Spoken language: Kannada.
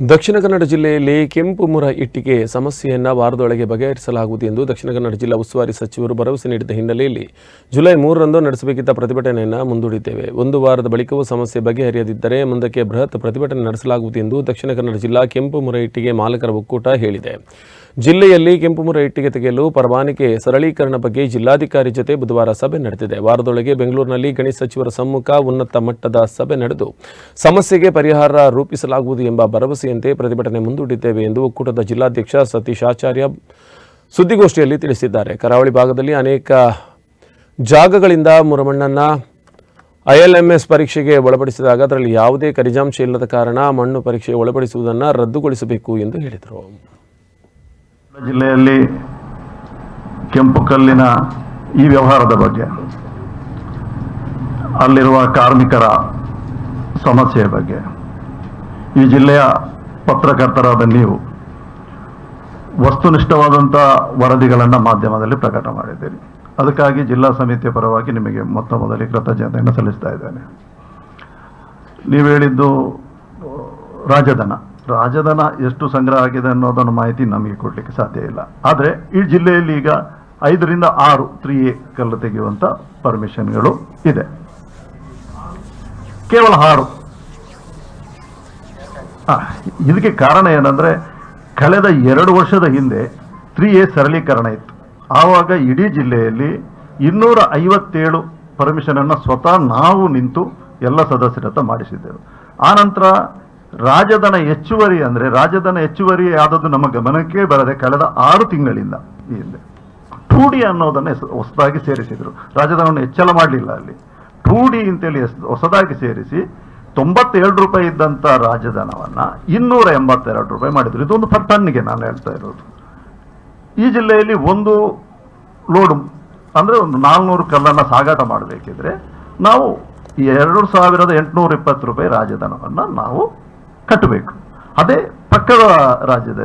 ದಕ್ಷಿಣ ಕನ್ನಡ ಜಿಲ್ಲೆಯಲ್ಲಿ ಕೆಂಪು ಮುರ ಇಟ್ಟಿಗೆ ಸಮಸ್ಯೆಯನ್ನು ವಾರದೊಳಗೆ ಬಗೆಹರಿಸಲಾಗುವುದು ಎಂದು ದಕ್ಷಿಣ ಕನ್ನಡ ಜಿಲ್ಲಾ ಉಸ್ತುವಾರಿ ಸಚಿವರು ಭರವಸೆ ನೀಡಿದ ಹಿನ್ನೆಲೆಯಲ್ಲಿ ಜುಲೈ ಮೂರರಂದು ನಡೆಸಬೇಕಿದ್ದ ಪ್ರತಿಭಟನೆಯನ್ನು ಮುಂದೂಡಿದ್ದೇವೆ. ಒಂದು ವಾರದ ಬಳಿಕವೂ ಸಮಸ್ಯೆ ಬಗೆಹರಿಯದಿದ್ದರೆ ಮುಂದಕ್ಕೆ ಬೃಹತ್ ಪ್ರತಿಭಟನೆ ನಡೆಸಲಾಗುವುದು ಎಂದು ದಕ್ಷಿಣ ಕನ್ನಡ ಜಿಲ್ಲಾ ಕೆಂಪು ಮುರ ಇಟ್ಟಿಗೆ ಮಾಲಕರ ಒಕ್ಕೂಟ ಹೇಳಿದೆ. ಜಿಲ್ಲೆಯಲ್ಲಿ ಕೆಂಪು ಮುರ ಇಟ್ಟಿಗೆ ತೆಗೆಯಲು ಪರವಾನಿಗೆ ಸರಳೀಕರಣ ಬಗ್ಗೆ ಜಿಲ್ಲಾಧಿಕಾರಿ ಜೊತೆ ಬುಧವಾರ ಸಭೆ ನಡೆದಿದೆ. ವಾರದೊಳಗೆ ಬೆಂಗಳೂರಿನಲ್ಲಿ ಗಣಿ ಸಚಿವರ ಸಮ್ಮುಖ ಉನ್ನತ ಮಟ್ಟದ ಸಭೆ ನಡೆದು ಸಮಸ್ಯೆಗೆ ಪರಿಹಾರ ರೂಪಿಸಲಾಗುವುದು ಎಂಬ ಭರವಸೆಯಂತೆ ಪ್ರತಿಭಟನೆ ಮುಂದೂಡಿದ್ದೇವೆ ಎಂದು ಒಕ್ಕೂಟದ ಜಿಲ್ಲಾಧ್ಯಕ್ಷ ಸತೀಶ್ ಆಚಾರ್ಯ ಸುದ್ದಿಗೋಷ್ಠಿಯಲ್ಲಿ ತಿಳಿಸಿದ್ದಾರೆ. ಕರಾವಳಿ ಭಾಗದಲ್ಲಿ ಅನೇಕ ಜಾಗಗಳಿಂದ ಮುರಮಣ್ಣನ ಐಎಲ್ಎಂಎಸ್ ಪರೀಕ್ಷೆಗೆ ಒಳಪಡಿಸಿದಾಗ ಅದರಲ್ಲಿ ಯಾವುದೇ ಖನಿಜಾಂಶ ಇಲ್ಲದ ಕಾರಣ ಮಣ್ಣು ಪರೀಕ್ಷೆ ಒಳಪಡಿಸುವುದನ್ನು ರದ್ದುಗೊಳಿಸಬೇಕು ಎಂದು ಹೇಳಿದರು. ಜಿಲ್ಲೆಯಲ್ಲಿ ಕೆಂಪು ಕಲ್ಲಿನ ಈ ವ್ಯವಹಾರದ ಬಗ್ಗೆ, ಅಲ್ಲಿರುವ ಕಾರ್ಮಿಕರ ಸಮಸ್ಯೆಯ ಬಗ್ಗೆ, ಈ ಜಿಲ್ಲೆಯ ಪತ್ರಕರ್ತರಾದ ನೀವು ವಸ್ತುನಿಷ್ಠವಾದಂಥ ವರದಿಗಳನ್ನು ಮಾಧ್ಯಮದಲ್ಲಿ ಪ್ರಕಟ ಮಾಡಿದ್ದೀರಿ. ಅದಕ್ಕಾಗಿ ಜಿಲ್ಲಾ ಸಮಿತಿಯ ಪರವಾಗಿ ನಿಮಗೆ ಮೊತ್ತ ಮೊದಲಿಗೆ ಕೃತಜ್ಞತೆಯನ್ನು ಸಲ್ಲಿಸ್ತಾ ಇದ್ದೇನೆ. ನೀವು ಹೇಳಿದ್ದು, ರಾಜಧನ. ರಾಜಧನ ಎಷ್ಟು ಸಂಗ್ರಹ ಆಗಿದೆ ಅನ್ನೋದನ್ನು ಮಾಹಿತಿ ನಮಗೆ ಕೊಡಲಿಕ್ಕೆ ಸಾಧ್ಯ ಇಲ್ಲ. ಆದರೆ ಈ ಜಿಲ್ಲೆಯಲ್ಲಿ ಈಗ ಐದರಿಂದ ಆರು ತ್ರೀ ಎ ಕಲ್ಲು ತೆಗೆಯುವಂಥ ಪರ್ಮಿಷನ್ಗಳು ಇದೆ. ಕೇವಲ ಆರು. ಇದಕ್ಕೆ ಕಾರಣ ಏನಂದ್ರೆ ಕಳೆದ ಎರಡು ವರ್ಷದ ಹಿಂದೆ ತ್ರೀ ಎ ಸರಳೀಕರಣ ಇತ್ತು. ಆವಾಗ ಇಡೀ ಜಿಲ್ಲೆಯಲ್ಲಿ ಇನ್ನೂರ ಐವತ್ತೇಳು ಪರ್ಮಿಷನನ್ನು ಸ್ವತಃ ನಾವು ನಿಂತು ಎಲ್ಲ ಸದಸ್ಯರ ಹತ್ರ ಮಾಡಿಸಿದ್ದೆವು ಆನಂತರ ರಾಜಧನ ಹೆಚ್ಚುವರಿ ಅಂದ್ರೆ ರಾಜಧನ ಹೆಚ್ಚುವರಿ ಆದದ್ದು ನಮ್ಮ ಗಮನಕ್ಕೆ ಬರದೆ ಕಳೆದ ಆರು ತಿಂಗಳಿಂದ ಈ ಹಿಂದೆ. ಟೂ ಡಿ ಅನ್ನೋದನ್ನ ಹೊಸದಾಗಿ ಸೇರಿಸಿದ್ರು. ರಾಜಧನವನ್ನು ಹೆಚ್ಚಳ ಮಾಡಲಿಲ್ಲ ಅಲ್ಲಿ. ಟೂ ಡಿ ಅಂತೇಳಿ ಹೊಸದಾಗಿ ಸೇರಿಸಿ ತೊಂಬತ್ತೇಳು ರೂಪಾಯಿ ಇದ್ದಂಥ ರಾಜಧನವನ್ನ ಇನ್ನೂರ ಎಂಬತ್ತೆರಡು ರೂಪಾಯಿ ಮಾಡಿದ್ರು. ಇದೊಂದು ಪರ್ ಟನ್ನಿಗೆ ನಾನು ಹೇಳ್ತಾ ಇರೋದು. ಈ ಜಿಲ್ಲೆಯಲ್ಲಿ ಒಂದು ಲೋಡ್ ಅಂದ್ರೆ ಒಂದು ನಾಲ್ನೂರು ಕಲ್ಲನ್ನ ಸಾಗಾಟ ಮಾಡಬೇಕಿದ್ರೆ ನಾವು ಎರಡು ಸಾವಿರದ ಎಂಟುನೂರ ಇಪ್ಪತ್ತು ರೂಪಾಯಿ ರಾಜಧನವನ್ನು ನಾವು ಕಟ್ಟಬೇಕು. ಅದೇ ಪಕ್ಕದ ರಾಜ್ಯದಲ್ಲಿ.